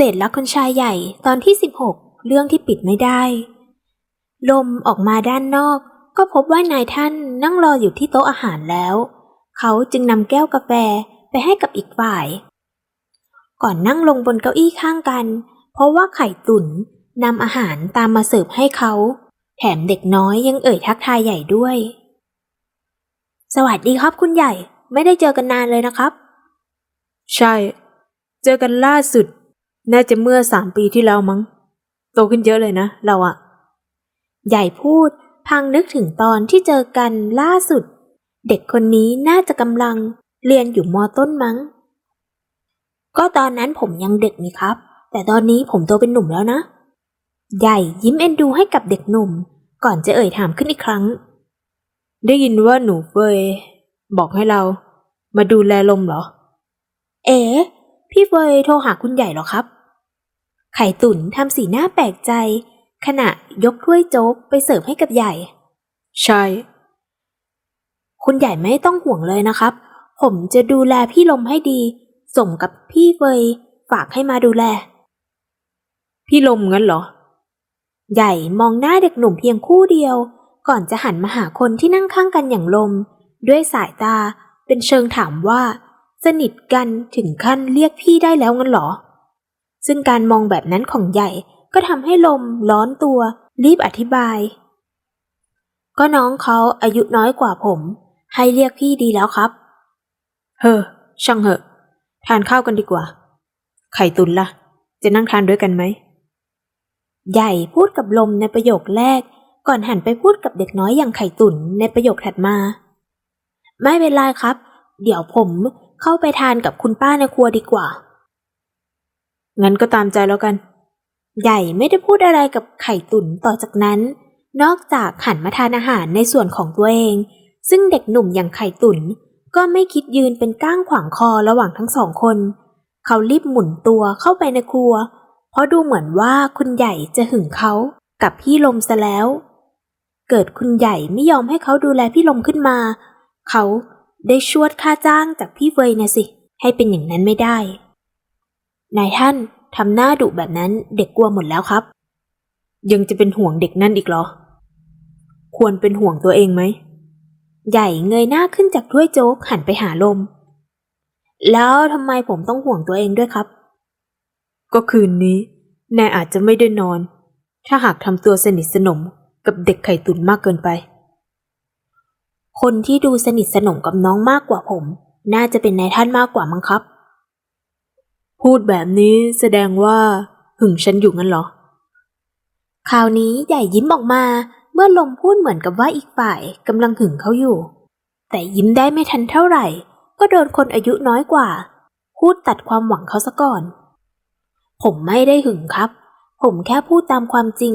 เศษรักคนชายใหญ่ตอนที่ 16 เรื่องที่ปิดไม่ได้ ลมออกมาด้านนอก ก็พบว่านายท่านนั่งรออยู่ที่โต๊ะอาหารแล้ว เขาจึงนำแก้วกาแฟไปให้กับอีกฝ่าย ก่อนนั่งลงบนเก้าอี้ข้างกัน เพราะว่าไข่ตุ๋นนำอาหารตามมาเสิร์ฟให้เขา แถมเด็กน้อยยังเอ่ยทักทายใหญ่ด้วย สวัสดีครับคุณใหญ่ ไม่ได้เจอกันนานเลยนะครับ ใช่ เจอกันล่าสุด น่าจะเมื่อสามปีที่แล้วมั้ง โตขึ้นเยอะเลยนะ เราอะใหญ่พูดพังนึกถึงตอนที่เจอกันล่าสุด เด็กคนนี้น่าจะกำลังเรียนอยู่มอต้นมั้ง ก็ตอนนั้นผมยังเด็กนี่ครับ แต่ตอนนี้ผมโตเป็นหนุ่มแล้วนะ ใหญ่ยิ้มเอ็นดูให้กับเด็กหนุ่ม ก่อนจะเอ่ยถามขึ้นอีกครั้ง ได้ยินว่าหนูเฟยบอกให้เรามาดูแลลมเหรอ เอ๋พี่เฟยโทรหาคุณใหญ่เหรอครับ ไข่ตุ๋นทำสีหน้าแปลกใจ ขณะยกถ้วยโจ๊กไปเสิร์ฟให้กับใหญ่ ใช่ คุณใหญ่ไม่ต้องห่วงเลยนะครับ ผมจะดูแลพี่ลมให้ดี ส่งกับพี่เฟยฝากให้มาดูแล พี่ลมงั้นเหรอ ใหญ่มองหน้าเด็กหนุ่มเพียงคู่เดียว ก่อนจะหันมาหาคนที่นั่งข้างกันอย่างลม ด้วยสายตาเป็นเชิงถามว่า สนิทกันถึงขั้นเรียกพี่ได้แล้วงั้นเหรอ ซึ่งการมองแบบนั้นของใหญ่ก็ทำให้ลมร้อนตัว รีบอธิบาย ก็น้องเขาอายุน้อยกว่าผม ให้เรียกพี่ดีแล้วครับ เฮ้อช่างเหอะ ทานข้าวกันดีกว่า ไข่ตุนล่ะ จะนั่งทานด้วยกันไหม ใหญ่พูดกับลมในประโยคแรก ก่อนหันไปพูดกับเด็กน้อยอย่างไข่ตุ๋นในประโยคถัดมา ไม่เป็นไรครับ เดี๋ยวผมเข้าไปทานกับคุณป้าในครัวดีกว่า งั้นก็ตามใจแล้วกัน ใหญ่ไม่ได้พูดอะไรกับไข่ตุ๋นต่อจากนั้น นอกจากหันมาทานอาหารในส่วนของตัวเอง ซึ่งเด็กหนุ่มอย่างไข่ตุ๋นก็ไม่คิดยืนเป็นก้างขวางคอระหว่างทั้งสองคน เขารีบหมุนตัวเข้าไปในครัว เพราะดูเหมือนว่าคุณใหญ่จะหึงเขากับพี่ลมซะแล้ว เกิดคุณใหญ่ไม่ยอมให้เขาดูแลพี่ลมขึ้นมา เขาได้ชวดค่าจ้างจากพี่เฟยนะสิ ให้เป็นอย่างนั้นไม่ได้ นายท่านทำหน้าดุแบบนั้นเด็กกลัวหมดแล้วครับ ยังจะเป็นห่วงเด็กนั่นอีกเหรอ ควรเป็นห่วงตัวเองไหม ใหญ่เงยหน้าขึ้นจากถ้วยโจ๊กหันไปหาลม แล้วทำไมผมต้องห่วงตัวเองด้วยครับ ก็คืนนี้นายอาจจะไม่ได้นอน ถ้าหากทำตัวสนิทสนมกับเด็กไข่ตุนมากเกินไป คนที่ดูสนิทสนมกับน้องมากกว่าผม น่าจะเป็นนายท่านมากกว่ามั้งครับ พูดแบบนี้แสดงว่า หึงฉันอยู่งั้นเหรอ คราวนี้ใหญ่ยิ้มออกมา เมื่อลมพูดเหมือนกับว่าอีกฝ่ายกำลังหึงเขาอยู่ แต่ยิ้มได้ไม่ทันเท่าไหร่ ก็โดนคนอายุน้อยกว่า พูดตัดความหวังเขาซะก่อน ผมไม่ได้หึงครับ ผมแค่พูดตามความจริง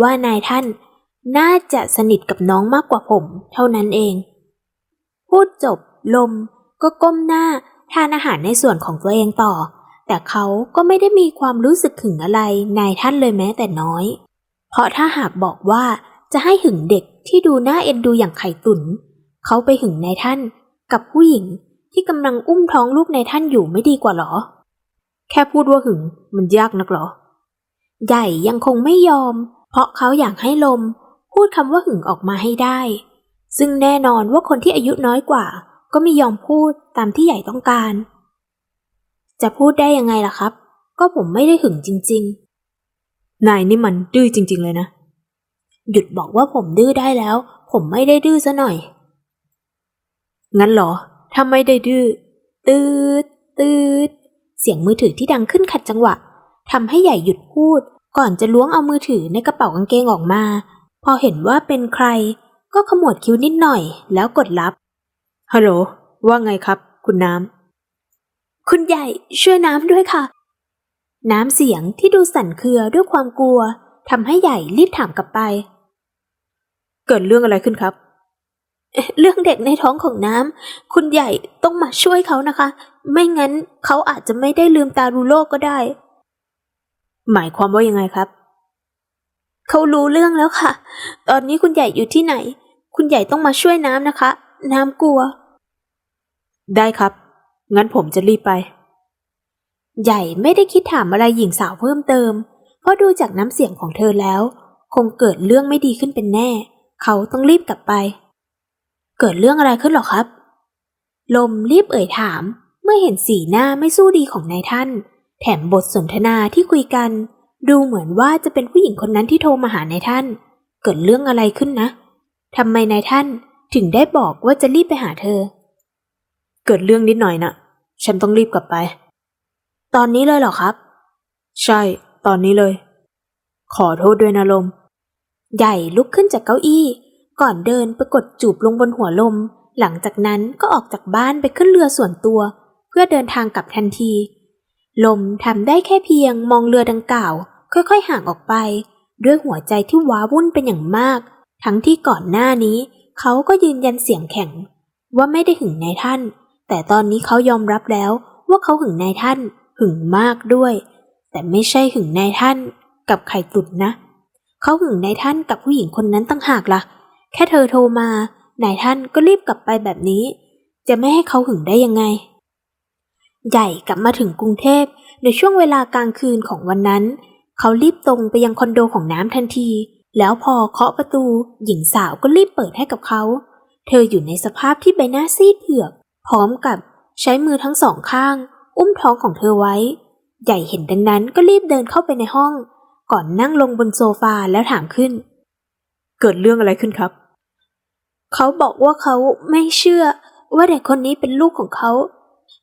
ว่านายท่านน่าจะสนิทกับน้องมากกว่าผม เท่านั้นเอง พูดจบลมก็ก้มหน้าทานอาหารในส่วนของตัวเองต่อ แต่เขาก็ไม่ได้มีความรู้สึกหึงอะไรนายท่านเลยแม้แต่น้อย เพราะถ้าหากบอกว่าจะให้หึงเด็กที่ดูน่าเอ็นดูอย่างไข่ตุนเขาไปหึงนายท่านกับผู้หญิงที่กำลังอุ้มท้องลูกนายท่านอยู่ไม่ดีกว่าหรอ แค่พูดว่าหึงมันยากนักเหรอ ใหญ่ยังคงไม่ยอม เพราะเขาอยากให้ลม พูดคำว่าหึงออกมาให้ได้ ซึ่งแน่นอนว่าคนที่อายุน้อยกว่า ก็ไม่ยอมพูดตามที่ใหญ่ต้องการ จะพูดได้ยังไงล่ะครับ ก็ผมไม่ได้หึงจริงนายนี่มันดื้อจริง ๆ เลยนะๆหยุดบอกว่าผมดื้อได้แล้ว ผมไม่ได้ดื้อซะหน่อย งั้นเหรอ ถ้าไม่ได้ดื้อ ตืดตืดเสียงมือถือที่ดังขึ้นขัดจังหวะทำให้ใหญ่หยุดพูด ก่อนจะล้วงเอามือถือในกระเป๋ากางเกงออกมา พอเห็นว่าเป็นใคร ก็ขมวดคิ้วนิดหน่อย แล้วกดรับฮัลโหลว่าไงครับ คุณน้ คุณใหญ่ช่วยน้ำด้วยค่ะ น้ำเสียงที่ดูสั่นเครือด้วยความกลัวทำให้ใหญ่รีบถามกลับไปำเกิดเรื่องอะไรขึ้นครับ เรื่องเด็กในท้องของน้ำคุณใหญ่ต้องมาช่วยเขานะคะ ไม่งั้นเขาอาจจะไม่ได้ลืมตาดูโลกก็ได้ หมายความว่ายังไงครับ เขารู้เรื่องแล้วค่ะ ตอนนี้คุณใหญ่อยู่ที่ไหน คุณใหญ่ต้องมาช่วยน้ำนะคะ น้ำกลัว ได้ครับ งั้นผมจะรีบไป ใหญ่ไม่ได้คิดถามอะไรหญิงสาวเพิ่มเติม เพราะดูจากน้ำเสียงของเธอแล้ว คงเกิดเรื่องไม่ดีขึ้นเป็นแน่ เขาต้องรีบกลับไป เกิดเรื่องอะไรขึ้นหรอครับ ลมรีบเอ่ยถาม เมื่อเห็นสีหน้าไม่สู้ดีของนายท่าน แถมบทสนทนาที่คุยกัน ดูเหมือนว่าจะเป็นผู้หญิงคนนั้นที่โทรมาหานายท่าน เกิดเรื่องอะไรขึ้นนะทำไมนายท่านถึงได้บอกว่าจะรีบไปหาเธอ เกิดเรื่องนิดหน่อยนะฉันต้องรีบกลับไป ตอนนี้เลยเหรอครับ ใช่ ตอนนี้เลย ขอโทษด้วยนะลม ใหญ่ลุกขึ้นจากเก้าอี้ ก่อนเดินไปกดจูบลงบนหัวลม หลังจากนั้นก็ออกจากบ้านไปขึ้นเรือส่วนตัว เพื่อเดินทางกลับทันที ลมทำได้แค่เพียงมองเรือดังกล่าว ค่อยๆห่างออกไป ด้วยหัวใจที่ว้าวุ่นเป็นอย่างมาก ทั้งที่ก่อนหน้านี้ เขาก็ยืนยันเสียงแข็ง ว่าไม่ได้หึงนายท่าน แต่ตอนนี้เขายอมรับแล้วว่าเขาหึงนายท่าน หึงมากด้วย แต่ไม่ใช่หึงนายท่าน กับไข่ตุ่นนะ เขาหึงนายท่านกับผู้หญิงคนนั้นตั้งหากละ่ะ แค่เธอโทรมานายท่านก็รีบกลับไปแบบนี้ จะไม่ให้เขาหึงได้ยังไง ใหญ่กลับมาถึงกรุงเทพในช่วงเวลากลางคืนของวันนั้น เขารีบตรงไปยังคอนโดของน้ำทันที แล้วพอเคาะประตู หญิงสาวก็รีบเปิดให้กับเขา เธออยู่ในสภาพที่ใบหน้าซีดเผือก พร้อมกับใช้มือทั้งสองข้าง อุ้มท้องของเธอไว้ ใหญ่เห็นดังนั้นก็รีบเดินเข้าไปในห้อง ก่อนนั่งลงบนโซฟาแล้วถามขึ้น เกิดเรื่องอะไรขึ้นครับ เขาบอกว่าเขาไม่เชื่อว่าเด็กคนนี้เป็นลูกของเขา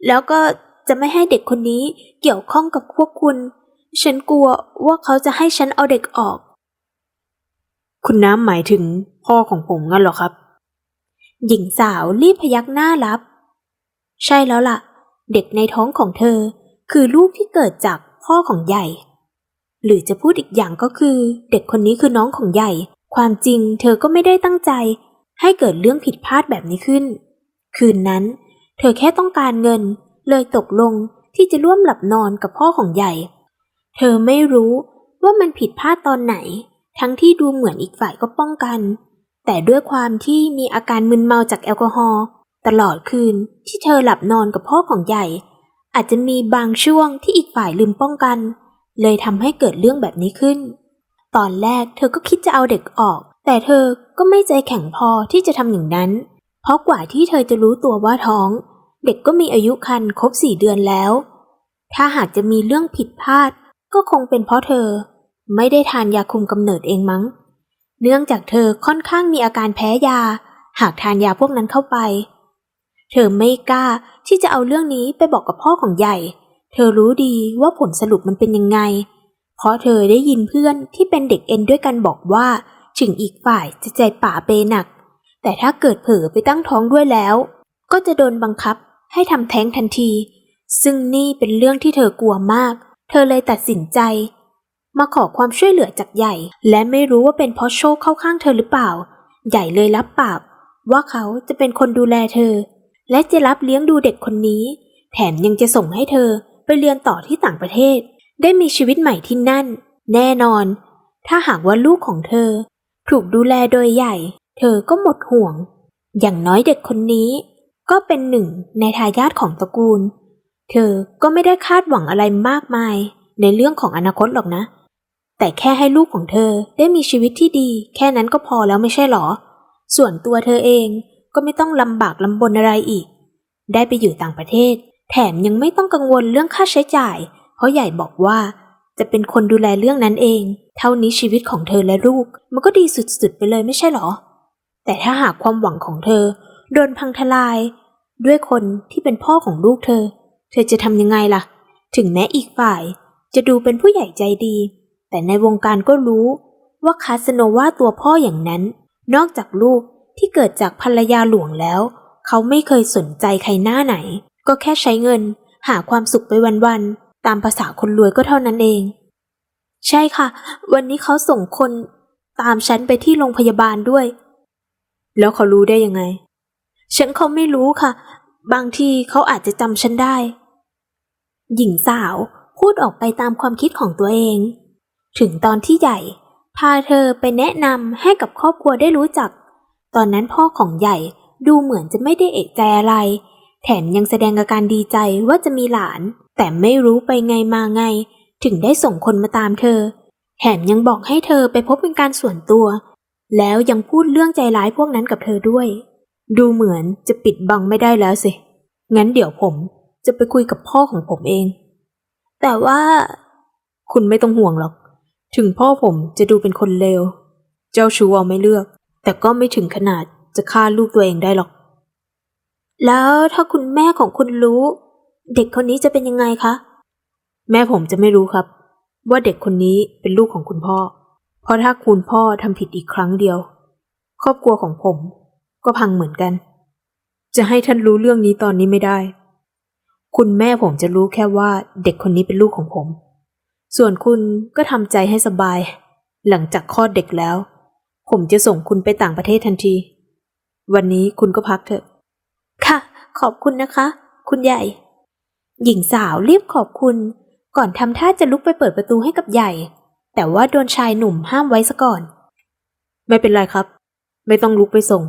แล้วก็จะไม่ให้เด็กคนนี้เกี่ยวข้องกับพวกคุณ ฉันกลัวว่าเขาจะให้ฉันเอาเด็กออก คุณน้ำหมายถึงพ่อของผมงั้นเหรอครับ หญิงสาวรีบพยักหน้ารับ ใช่แล้วล่ะ เด็กในท้องของเธอ คือลูกที่เกิดจากพ่อของใหญ่ หรือจะพูดอีกอย่างก็คือ เด็กคนนี้คือน้องของใหญ่ ความจริงเธอก็ไม่ได้ตั้งใจ ให้เกิดเรื่องผิดพลาดแบบนี้ขึ้น คืนนั้น เธอแค่ต้องการเงิน เลยตกลงที่จะร่วมหลับนอนกับพ่อของใหญ่ เธอไม่รู้ว่ามันผิดพลาดตอนไหน ทั้งที่ดูเหมือนอีกฝ่ายก็ป้องกัน แต่ด้วยความที่มีอาการมึนเมาจากแอลกอฮอล์ ตลอดคืนที่เธอหลับนอนกับพ่อของใหญ่ อาจจะมีบางช่วงที่อีกฝ่ายลืมป้องกัน เลยทำให้เกิดเรื่องแบบนี้ขึ้น ตอนแรกเธอก็คิดจะเอาเด็กออก แต่เธอก็ไม่ใจแข็งพอที่จะทำอย่างนั้น เพราะกว่าที่เธอจะรู้ตัวว่าท้อง เด็กก็มีอายุครรภ์ครบสี่เดือนแล้ว ถ้าหากจะมีเรื่องผิดพลาด ก็คงเป็นเพราะเธอ ไม่ได้ทานยาคุมกำเนิดเองมั้ง เนื่องจากเธอค่อนข้างมีอาการแพ้ยา หากทานยาพวกนั้นเข้าไป เธอไม่กล้าที่จะเอาเรื่องนี้ไปบอกกับพ่อของใหญ่ เธอรู้ดีว่าผลสรุปมันเป็นยังไง เพราะเธอได้ยินเพื่อนที่เป็นเด็กเอ็นด้วยกันบอกว่า ถึงอีกฝ่ายจะใจป่าเปหนัก แต่ถ้าเกิดเผลอไปตั้งท้องด้วยแล้ว ก็จะโดนบังคับให้ทำแท้งทันที ซึ่งนี่เป็นเรื่องที่เธอกลัวมาก เธอเลยตัดสินใจ มาขอความช่วยเหลือจากใหญ่ และไม่รู้ว่าเป็นเพราะโชคเข้าข้างเธอหรือเปล่า ใหญ่เลยรับปากว่าเขาจะเป็นคนดูแลเธอ และจะรับเลี้ยงดูเด็กคนนี้ แถมยังจะส่งให้เธอไปเรียนต่อที่ต่างประเทศ ได้มีชีวิตใหม่ที่นั่น แน่นอน ถ้าหากว่าลูกของเธอ ถูกดูแลโดยใหญ่ เธอก็หมดห่วง อย่างน้อยเด็กคนนี้ ก็เป็นหนึ่งในทายาทของตระกูล เธอก็ไม่ได้คาดหวังอะไรมากมาย ในเรื่องของอนาคตหรอกนะ แต่แค่ให้ลูกของเธอได้มีชีวิตที่ดี แค่นั้นก็พอแล้วไม่ใช่หรอ ส่วนตัวเธอเอง ก็ไม่ต้องลำบากลำบนอะไรอีก ได้ไปอยู่ต่างประเทศ แถมยังไม่ต้องกังวลเรื่องค่าใช้จ่าย เพราะใหญ่บอกว่า จะเป็นคนดูแลเรื่องนั้นเอง เท่านี้ชีวิตของเธอและลูก มันก็ดีสุดๆไปเลยไม่ใช่หรอ แต่ถ้าหากความหวังของเธอโดนพังทลาย ด้วยคนที่เป็นพ่อของลูกเธอ เธอจะทำยังไงล่ะ ถึงแม้อีกฝ่าย จะดูเป็นผู้ใหญ่ใจดี แต่ในวงการก็รู้ว่าคาสโนวาตัวพ่ออย่างนั้น นอกจากลูก ที่เกิดจากภรรยาหลวงแล้ว เขาไม่เคยสนใจใครหน้าไหน ก็แค่ใช้เงิน หาความสุขไปวันๆ ตามภาษาคนรวยก็เท่านั้นเอง ใช่ค่ะ วันนี้เขาส่งคนตามฉันไปที่โรงพยาบาลด้วย แล้วเขารู้ได้ยังไง ฉันเขาไม่รู้ค่ะ บางทีเขาอาจจะจำฉันได้ หญิงสาวพูดออกไปตามความคิดของตัวเอง ถึงตอนที่ใหญ่ พาเธอไปแนะนำให้กับครอบครัวได้รู้จัก ตอนนั้นพ่อของใหญ่ดูเหมือนจะไม่ได้เอกใจอะไร แถมยังแสดงอาการดีใจว่าจะมีหลาน แต่ไม่รู้ไปไงมาไง ถึงได้ส่งคนมาตามเธอ แถมยังบอกให้เธอไปพบเป็นการส่วนตัว แล้วยังพูดเรื่องใจร้ายพวกนั้นกับเธอด้วย ดูเหมือนจะปิดบังไม่ได้แล้วสิ งั้นเดี๋ยวผมจะไปคุยกับพ่อของผมเอง แต่ว่า คุณไม่ต้องห่วงหรอก ถึงพ่อผมจะดูเป็นคนเลว เจ้าชู้เอาไม่เลือก แต่ก็ไม่ถึงขนาดจะฆ่าลูกตัวเองได้หรอก แล้วถ้าคุณแม่ของคุณรู้ เด็กคนนี้จะเป็นยังไงคะ แม่ผมจะไม่รู้ครับ ว่าเด็กคนนี้เป็นลูกของคุณพ่อ เพราะถ้าคุณพ่อทำผิดอีกครั้งเดียว ครอบครัวของผมก็พังเหมือนกัน จะให้ท่านรู้เรื่องนี้ตอนนี้ไม่ได้ คุณแม่ผมจะรู้แค่ว่าเด็กคนนี้เป็นลูกของผม ส่วนคุณก็ทำใจให้สบาย หลังจากคลอดเด็กแล้ว ผมจะส่งคุณไปต่างประเทศทันที วันนี้คุณก็พักเถอะ ค่ะ ขอบคุณนะคะ คุณใหญ่ หญิงสาวรีบขอบคุณ ก่อนทำท่าจะลุกไปเปิดประตูให้กับใหญ่ แต่ว่าโดนชายหนุ่มห้ามไว้ซะก่อน ไม่เป็นไรครับ ไม่ต้องลุกไปส่ง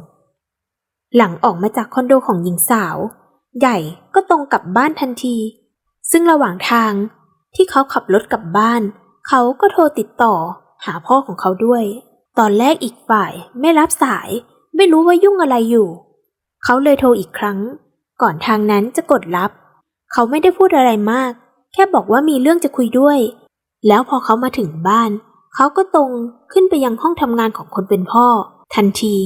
หลังออกมาจากคอนโดของหญิงสาว ใหญ่ก็ตรงกลับบ้านทันที ซึ่งระหว่างทางที่เขาขับรถกลับบ้าน เขาก็โทรติดต่อหาพ่อของเขาด้วย ตอนแรกอีกฝ่ายไม่รับสาย ไม่รู้ว่ายุ่งอะไรอยู่ เขาเลยโทรอีกครั้ง ก่อนทางนั้นจะกดรับ เขาไม่ได้พูดอะไรมาก แค่บอกว่ามีเรื่องจะคุยด้วย แล้วพอเขามาถึงบ้าน เขาก็ตรงขึ้นไปยังห้องทำงานของคนเป็นพ่อ ทันที